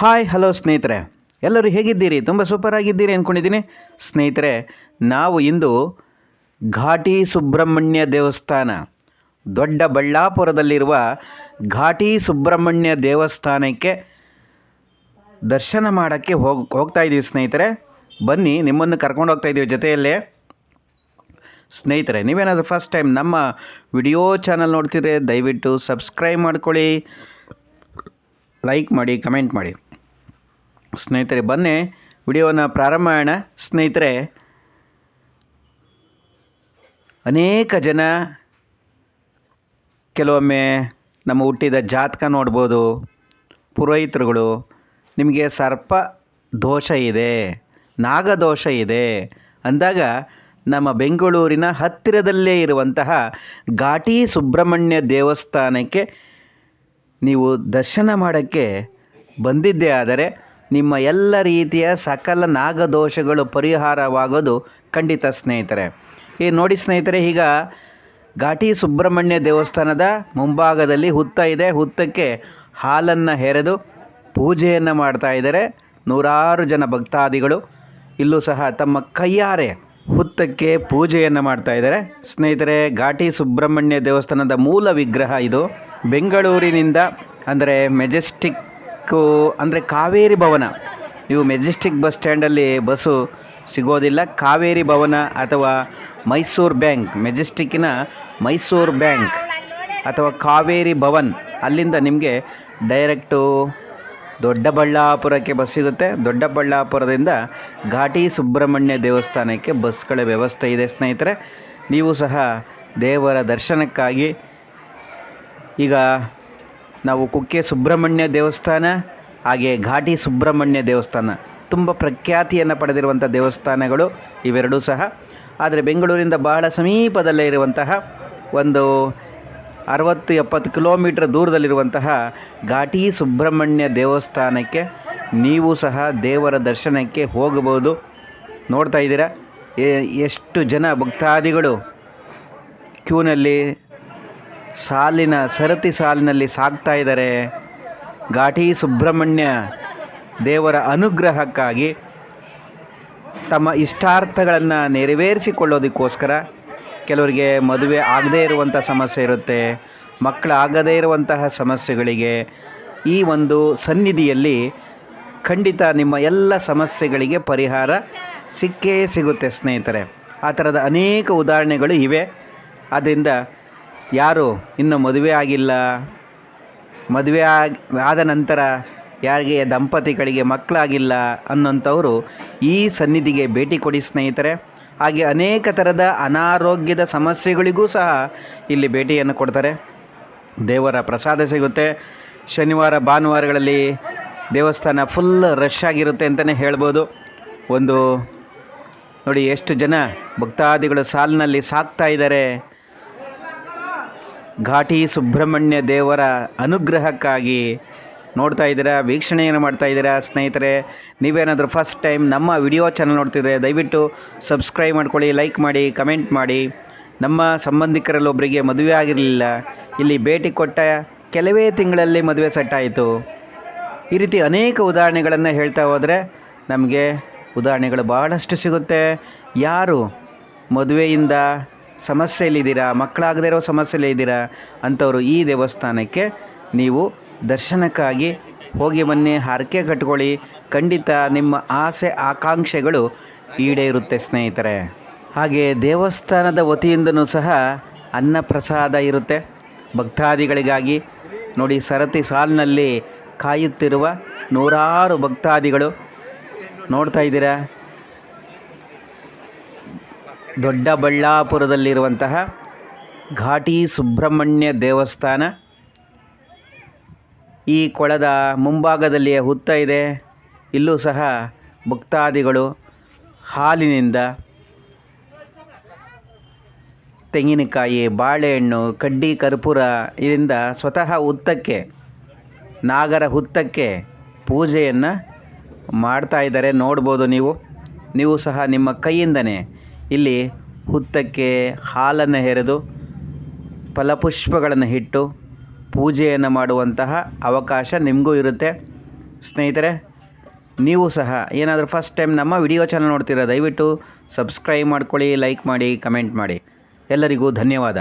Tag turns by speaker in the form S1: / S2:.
S1: Hi hello ಸ್ನೇಹಿತರೆ. ಎಲ್ಲರೂ ಹೇಗಿದ್ದೀರಿ? ತುಂಬ ಸೂಪರ್ ಆಗಿದ್ದೀರಿ ಅಂದ್ಕೊಂಡಿದ್ದೀನಿ ಸ್ನೇಹಿತರೆ, ನಾವು ಇಂದು ಘಾಟಿ ಸುಬ್ರಹ್ಮಣ್ಯ ದೇವಸ್ಥಾನ, ದೊಡ್ಡ ಬಳ್ಳಾಪುರದಲ್ಲಿರುವ ಘಾಟಿ ಸುಬ್ರಹ್ಮಣ್ಯ ದೇವಸ್ಥಾನಕ್ಕೆ ದರ್ಶನ ಮಾಡೋಕ್ಕೆ ಹೋಗ್, ಹೋಗ್ತಾ ಇದ್ದೀವಿ ಸ್ನೇಹಿತರೆ. ಬನ್ನಿ, ನಿಮ್ಮನ್ನು ಕರ್ಕೊಂಡು ಹೋಗ್ತಾ ಇದ್ದೀವಿ ಜೊತೆಯಲ್ಲೇ. ಸ್ನೇಹಿತರೆ, ನೀವೇನಾದರೂ ಫಸ್ಟ್ ಟೈಮ್ ನಮ್ಮ ವಿಡಿಯೋ ಚಾನಲ್ ನೋಡ್ತಿದ್ರೆ ದಯವಿಟ್ಟು ಸಬ್ಸ್ಕ್ರೈಬ್ ಮಾಡ್ಕೊಳ್ಳಿ. ಲೈಕ್ ಮಾಡಿ ಕಮೆಂಟ್ ಮಾಡಿ. ಸ್ನೇಹಿತರೆ, ಬನ್ನಿ. ವಿಡಿಯೋನ ಪ್ರಾರಂಭ ಮಾಡೋಣ. ಸ್ನೇಹಿತರೆ, ಅನೇಕ ಜನ ಕೆಲವೊಮ್ಮೆ ನಮ್ಮ ಹುಟ್ಟಿದ ಜಾತಕ ನೋಡ್ಬೋದು, ಪುರೋಹಿತರುಗಳು, ನಿಮಗೆ ಸರ್ಪ ದೋಷ ಇದೆ ನಾಗದೋಷ ಇದೆ. ಅಂದಾಗ ನಮ್ಮ ಬೆಂಗಳೂರಿನ ಹತ್ತಿರದಲ್ಲೇ ಇರುವಂತಹ ಘಾಟಿ ಸುಬ್ರಹ್ಮಣ್ಯ ದೇವಸ್ಥಾನಕ್ಕೆ ನೀವು ದರ್ಶನ ಮಾಡೋಕ್ಕೆ ಬಂದಿದ್ದೇ. ಆದರೆ ನಿಮ್ಮ ಎಲ್ಲ ರೀತಿಯ ಸಕಲ ನಾಗದೋಷಗಳು ಪರಿಹಾರವಾಗೋದು ಖಂಡಿತ ಸ್ನೇಹಿತರೆ. ಈ ನೋಡಿ ಸ್ನೇಹಿತರೆ, ಈಗ ಘಾಟಿ ಸುಬ್ರಹ್ಮಣ್ಯ ದೇವಸ್ಥಾನದ ಮುಂಭಾಗದಲ್ಲಿ ಹುತ್ತ ಇದೆ. ಹುತ್ತಕ್ಕೆ ಹಾಲನ್ನು ಹೆರೆದು ಪೂಜೆಯನ್ನು ಮಾಡ್ತಾ ಇದ್ದಾರೆ. ನೂರಾರು ಜನ ಭಕ್ತಾದಿಗಳು ಇಲ್ಲೂ ಸಹ ತಮ್ಮ ಕೈಯಾರೆ ಹುತ್ತಕ್ಕೆ ಪೂಜೆಯನ್ನು ಮಾಡ್ತಾ ಇದ್ದಾರೆ. ಸ್ನೇಹಿತರೆ, ಘಾಟಿ ಸುಬ್ರಹ್ಮಣ್ಯ ದೇವಸ್ಥಾನದ ಮೂಲ ವಿಗ್ರಹ ಇದು. ಬೆಂಗಳೂರಿನಿಂದ, ಅಂದರೆ ಮೆಜೆಸ್ಟಿಕ್ಕು ಅಂದರೆ ಕಾವೇರಿ ಭವನ. ನೀವು ಮೆಜೆಸ್ಟಿಕ್ ಬಸ್ ಸ್ಟ್ಯಾಂಡಲ್ಲಿ ಬಸ್ಸು ಸಿಗೋದಿಲ್ಲ. ಕಾವೇರಿ ಭವನ ಅಥವಾ ಮೈಸೂರು ಬ್ಯಾಂಕ್, ಮೆಜೆಸ್ಟಿಕ್ಕಿನ ಮೈಸೂರು ಬ್ಯಾಂಕ್ ಅಥವಾ ಕಾವೇರಿ ಭವನ್. ಅಲ್ಲಿಂದ ನಿಮಗೆ ಡೈರೆಕ್ಟು ದೊಡ್ಡಬಳ್ಳಾಪುರಕ್ಕೆ ಬಸ್ ಸಿಗುತ್ತೆ. ದೊಡ್ಡಬಳ್ಳಾಪುರದಿಂದ ಘಾಟಿ ಸುಬ್ರಹ್ಮಣ್ಯ ದೇವಸ್ಥಾನಕ್ಕೆ ಬಸ್ಗಳ ವ್ಯವಸ್ಥೆ ಇದೆ ಸ್ನೇಹಿತರೆ. ನೀವು ಸಹ ದೇವರ ದರ್ಶನಕ್ಕಾಗಿ ಈಗ ನಾವು ಕುಕ್ಕೆ ಸುಬ್ರಹ್ಮಣ್ಯ ದೇವಸ್ಥಾನ, ಹಾಗೆ ಘಾಟಿ ಸುಬ್ರಹ್ಮಣ್ಯ ದೇವಸ್ಥಾನ. ತುಂಬ ಪ್ರಖ್ಯಾತಿಯನ್ನು ಪಡೆದಿರುವಂಥ ದೇವಸ್ಥಾನಗಳು ಇವೆರಡೂ ಸಹ. ಆದರೆ ಬೆಂಗಳೂರಿಂದ ಬಹಳ ಸಮೀಪದಲ್ಲೇ ಇರುವಂತಹ ಒಂದು ಅರವತ್ತು ಎಪ್ಪತ್ತು ಕಿಲೋಮೀಟ್ರ್ ದೂರದಲ್ಲಿರುವಂತಹ ಘಾಟಿ ಸುಬ್ರಹ್ಮಣ್ಯ ದೇವಸ್ಥಾನಕ್ಕೆ ನೀವು ಸಹ ದೇವರ ದರ್ಶನಕ್ಕೆ ಹೋಗಬಹುದು. ನೋಡ್ತಾ ಇದ್ದೀರಾ? ಎಷ್ಟು ಜನ ಭಕ್ತಾದಿಗಳು ಕ್ಯೂನಲ್ಲಿ ಸಾಲಿನ ಸರತಿ ಸಾಲಿನಲ್ಲಿ ಸಾಗ್ತಾ ಇದ್ದಾರೆ ಘಾಟಿ ಸುಬ್ರಹ್ಮಣ್ಯ ದೇವರ ಅನುಗ್ರಹಕ್ಕಾಗಿ. ತಮ್ಮ ಇಷ್ಟಾರ್ಥಗಳನ್ನು ನೆರವೇರಿಸಿಕೊಳ್ಳೋದಕ್ಕೋಸ್ಕರ ಕೆಲವರಿಗೆ ಮದುವೆ ಆಗದೇ ಇರುವಂಥ ಸಮಸ್ಯೆ ಇರುತ್ತೆ, ಮಕ್ಕಳಾಗದೇ ಇರುವಂತಹ ಸಮಸ್ಯೆಗಳಿಗೆ ಈ ಒಂದು ಸನ್ನಿಧಿಯಲ್ಲಿ ಖಂಡಿತ ನಿಮ್ಮ ಎಲ್ಲ ಸಮಸ್ಯೆಗಳಿಗೆ ಪರಿಹಾರ ಸಿಕ್ಕೇ ಸಿಗುತ್ತೆ ಸ್ನೇಹಿತರೆ. ಆ ಥರದ ಅನೇಕ ಉದಾಹರಣೆಗಳು ಇವೆ. ಆದ್ದರಿಂದ ಯಾರು? ಇನ್ನು ಮದುವೆ ಆಗಿಲ್ಲ. ಮದುವೆ ಆಗಿ, ಆದ ನಂತರ ಯಾರಿಗೆ ದಂಪತಿಗಳಿಗೆ ಮಕ್ಕಳಾಗಿಲ್ಲ ಅನ್ನೋಂಥವರು ಈ ಸನ್ನಿಧಿಗೆ ಭೇಟಿ ಕೊಡಿ ಸ್ನೇಹಿತರೆ. ಹಾಗೆ ಅನೇಕ ಥರದ ಅನಾರೋಗ್ಯದ ಸಮಸ್ಯೆಗಳಿಗೂ ಸಹ ಇಲ್ಲಿ ಭೇಟಿಯನ್ನು ಕೊಡ್ತಾರೆ. ದೇವರ ಪ್ರಸಾದ ಸಿಗುತ್ತೆ. ಶನಿವಾರ, ಭಾನುವಾರಗಳಲ್ಲಿ ದೇವಸ್ಥಾನ ಫುಲ್ ರಶ್ ಆಗಿರುತ್ತೆ ಅಂತಲೇ ಹೇಳ್ಬೋದು. ಒಂದು, ನೋಡಿ ಎಷ್ಟು ಜನ ಭಕ್ತಾದಿಗಳು ಸಾಲಿನಲ್ಲಿ ಸಾಕ್ತಾ ಇದ್ದಾರೆ. ಘಾಟಿ ಸುಬ್ರಹ್ಮಣ್ಯ ದೇವರ ಅನುಗ್ರಹಕ್ಕಾಗಿ ನೋಡ್ತಾ ಇದ್ದೀರಾ, ವೀಕ್ಷಣೆಯನ್ನು ಮಾಡ್ತಾ ಇದ್ದೀರಾ ಸ್ನೇಹಿತರೆ, ನೀವೇನಾದರೂ ಫಸ್ಟ್ ಟೈಮ್ ನಮ್ಮ ವಿಡಿಯೋ ಚಾನಲ್ ನೋಡ್ತಿದ್ರೆ ದಯವಿಟ್ಟು ಸಬ್ಸ್ಕ್ರೈಬ್ ಮಾಡ್ಕೊಳ್ಳಿ ಲೈಕ್ ಮಾಡಿ ಕಮೆಂಟ್ ಮಾಡಿ. ನಮ್ಮ ಸಂಬಂಧಿಕರಲ್ಲೊಬ್ಬರಿಗೆ ಮದುವೆ ಆಗಿರಲಿಲ್ಲ, ಇಲ್ಲಿ ಭೇಟಿ ಕೊಟ್ಟ ಕೆಲವೇ ತಿಂಗಳಲ್ಲಿ ಮದುವೆ ಸೆಟ್ ಆಯಿತು. ಈ ರೀತಿ ಅನೇಕ ಉದಾಹರಣೆಗಳನ್ನು ಹೇಳ್ತಾ ಹೋದರೆ ನಮಗೆ ಉದಾಹರಣೆಗಳು ಬಹಳಷ್ಟು ಸಿಗುತ್ತೆ. ಯಾರು ಮದುವೆಯಿಂದ ಸಮಸ್ಯೆಯಲ್ಲಿದ್ದೀರಾ? ಮಕ್ಕಳಾಗದೇ ಇರೋ ಸಮಸ್ಯೆಯಲ್ಲಿ ಇದ್ದೀರಾ ಅಂಥವರು ಈ ದೇವಸ್ಥಾನಕ್ಕೆ ನೀವು ದರ್ಶನಕ್ಕಾಗಿ ಹೋಗಿ ಬನ್ನಿ, ಹರಕೆ ಕಟ್ಕೊಳ್ಳಿ. ಖಂಡಿತ ನಿಮ್ಮ ಆಸೆ, ಆಕಾಂಕ್ಷೆಗಳು ಈಡೇರುತ್ತೆ ಸ್ನೇಹಿತರೆ. ಹಾಗೆ ದೇವಸ್ಥಾನದ ವತಿಯಿಂದನೂ ಸಹ ಅನ್ನ ಪ್ರಸಾದ ಇರುತ್ತೆ. ಭಕ್ತಾದಿಗಳಿಗಾಗಿ ನೋಡಿ, ಸರತಿ ಸಾಲಿನಲ್ಲಿ ಕಾಯುತ್ತಿರುವ ನೂರಾರು ಭಕ್ತಾದಿಗಳು ನೋಡ್ತಾ ಇದ್ದೀರಾ? ದೊಡ್ಡಬಳ್ಳಾಪುರದಲ್ಲಿರುವಂತಹ ಘಾಟಿ ಸುಬ್ರಹ್ಮಣ್ಯ ದೇವಸ್ಥಾನ. ಈ ಕೊಳದ ಮುಂಭಾಗದಲ್ಲಿಯೇ ಹುತ್ತ ಇದೆ. ಇಲ್ಲೂ ಸಹ ಭಕ್ತಾದಿಗಳು ಹಾಲಿನಿಂದ ತೆಂಗಿನಕಾಯಿ, ಬಾಳೆಹಣ್ಣು, ಕಡ್ಡಿ, ಕರ್ಪೂರ ಇದರಿಂದ ಸ್ವತಃ ಹುತ್ತಕ್ಕೆ, ನಾಗರ ಹುತ್ತಕ್ಕೆ ಪೂಜೆಯನ್ನು ಮಾಡ್ತಾ ಇದ್ದಾರೆ. ನೋಡ್ಬೋದು ನೀವು. ನೀವು ಸಹ ನಿಮ್ಮ ಕೈಯಿಂದನೇ ಇಲ್ಲಿ ಹುತ್ತಕ್ಕೆ ಹಾಲನ್ನು ಹೆರೆದು ಫಲಪುಷ್ಪಗಳನ್ನು ಇಟ್ಟು ಪೂಜೆಯನ್ನು ಮಾಡುವಂತಹ ಅವಕಾಶ ನಿಮಗೂ ಇರುತ್ತೆ. ಸ್ನೇಹಿತರೆ, ನೀವು ಸಹ ಏನಾದರೂ ಫಸ್ಟ್ ಟೈಮ್ ನಮ್ಮ ವಿಡಿಯೋ ಚಾನಲ್ ನೋಡ್ತೀರಾ, ದಯವಿಟ್ಟು ಸಬ್ಸ್ಕ್ರೈಬ್ ಮಾಡ್ಕೊಳ್ಳಿ ಲೈಕ್ ಮಾಡಿ ಕಮೆಂಟ್ ಮಾಡಿ. ಎಲ್ಲರಿಗೂ ಧನ್ಯವಾದ.